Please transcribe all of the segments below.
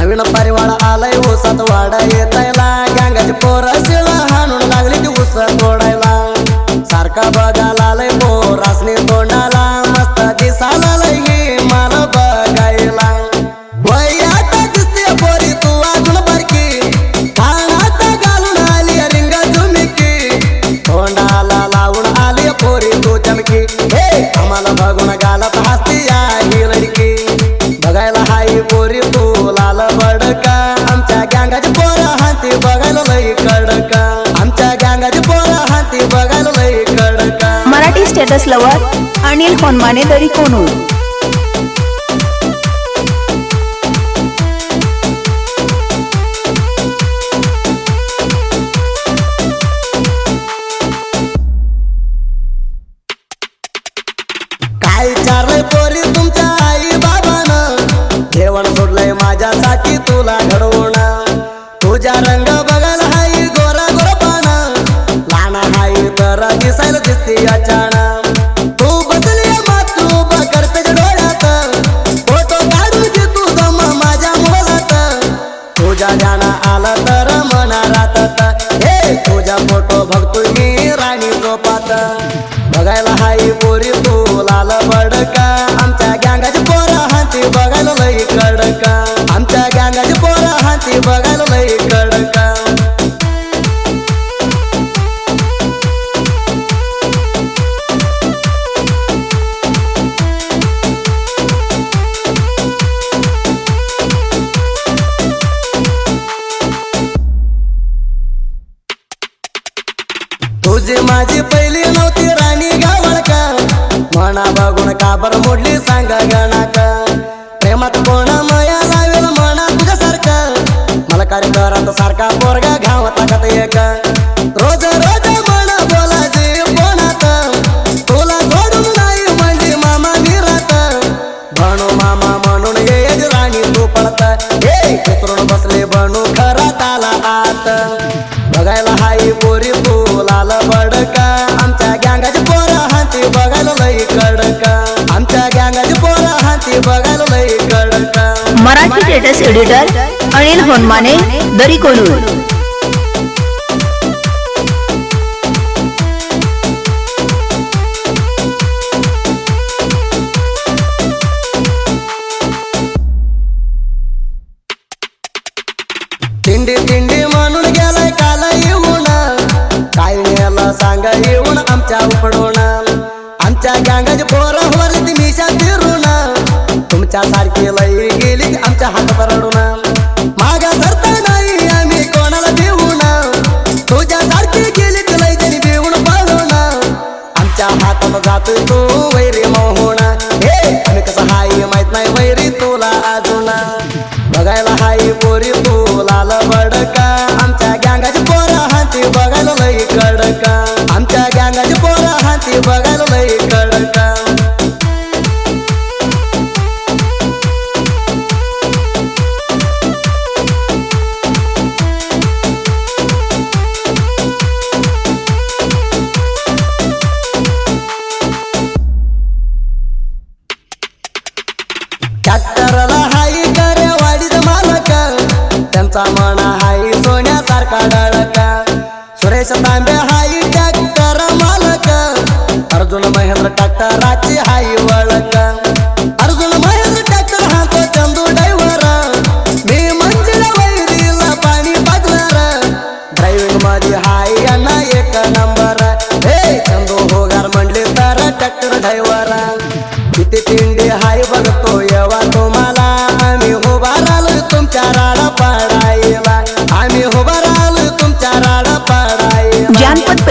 नवीन परिवार आलाय ऊसात वाडा येतायला गँगाची पोरं शिळ हाणून लागली ती ऊस तोडायला सारखा बघायला आलाय पोरासनी तोंडाला स्टेटस लवर अनिल होनमाने दरी कोणूर काय चारलंय पोरी तुमच्या आई बाबानं? जेवण सोडलंय माझ्यासाठी तुला घडवून. तुझ्या रंग बघायला हाई गोरा गोरपाना. लहान हाई तर दिसायला दिसते अचानक बघतोय मी राणी गोपात बघायला हाय पोरी तू लाल बडका तुझी माझी पहिली नव्हती राणी गावळका मना बघून काबर मोडली सांग गणाका प्रेमात कोण मया लावेल म्हणा तुझ्यासारखं मला कार्यकरात सारखा पोरगा घावत लागत एक मराठी स्टेटस एडिटर अनिल होनमाने दरी कोणूर तिंडी तिंडी म्हणून गेलाय काल येऊन. काय नेलं सांग येऊन आमच्या उपडून. आमच्या गँगाची पोरं वरती मिशा फिरून तुमच्या लई गेली आमच्या हात परडून मागा धरता नाही आम्ही कोणाला देऊन. तुझ्या सारखी गेली लई तरी देऊन पळून. आमच्या हातात जातोय तू वैरी मोहून. हे आम्ही कसं हाय माहीत नाही वैरी तुला अजून. बघायला हाय ಸುರೇಶ ತಾಂಬೆ ಹಾಯಿ ಟ್ಯಾಕ್ಟರ ಮಾಲಕ. ಅರ್ಜುನ ಮಹೇಂದ್ರ ಟ್ಯಾಕ್ಟರ್ ರಾಚಿ ಹಾಯಿ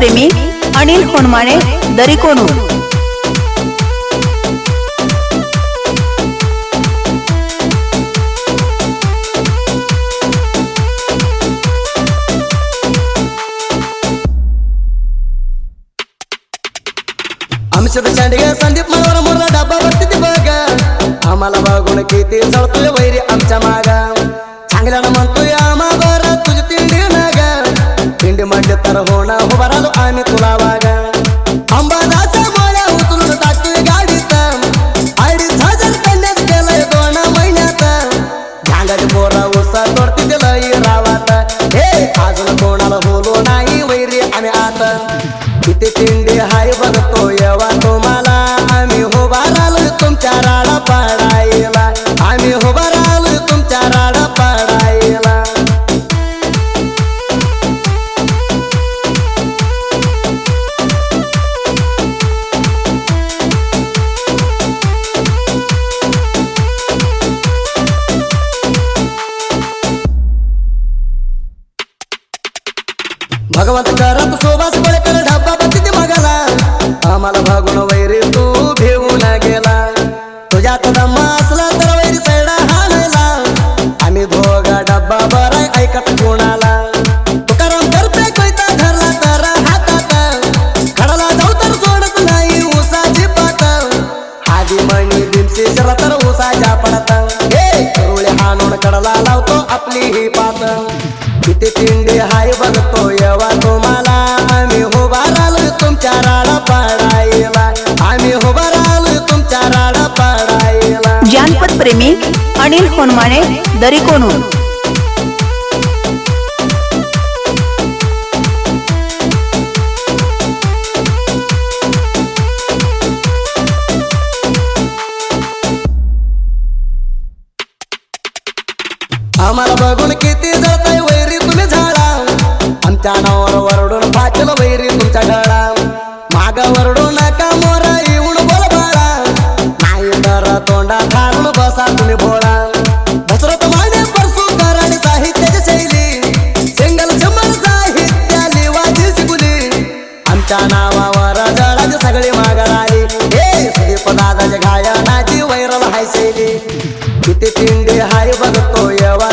प्रेमी अनिल होनमाने दरी आमच्या चांडगे संदीप मनोहर मोरला डब्बा बघते बघ. आम्हाला बघून किती चढतोय वैरी आमच्या माग. तिंडी म्हणले किती तिंडी हाय बघतो येवा तुम्हाला. आम्ही उभारालो तुमच्या राडा आम्ही तुमच्या राडा जानपद प्रेमी अनिल होनमाने दरी आम्हाला बघून किती जात तुमच्यावर वरडून पाचल वैरी तुमच्या गळा माग वरडू नका मोरा येऊन बोल नाही तर तोंडा थाडून बसा तुम्ही बोळा दसरत माने परसू कारण साहित्याची शैली सिंगल शंभर साहित्या लिवाची शिकुली आमच्या नावावर जळाची सगळे मागं आली हे सुदीप दादाच्या गायनाची वैरल हाय शैली किती पिंडी हाय बघतो येवा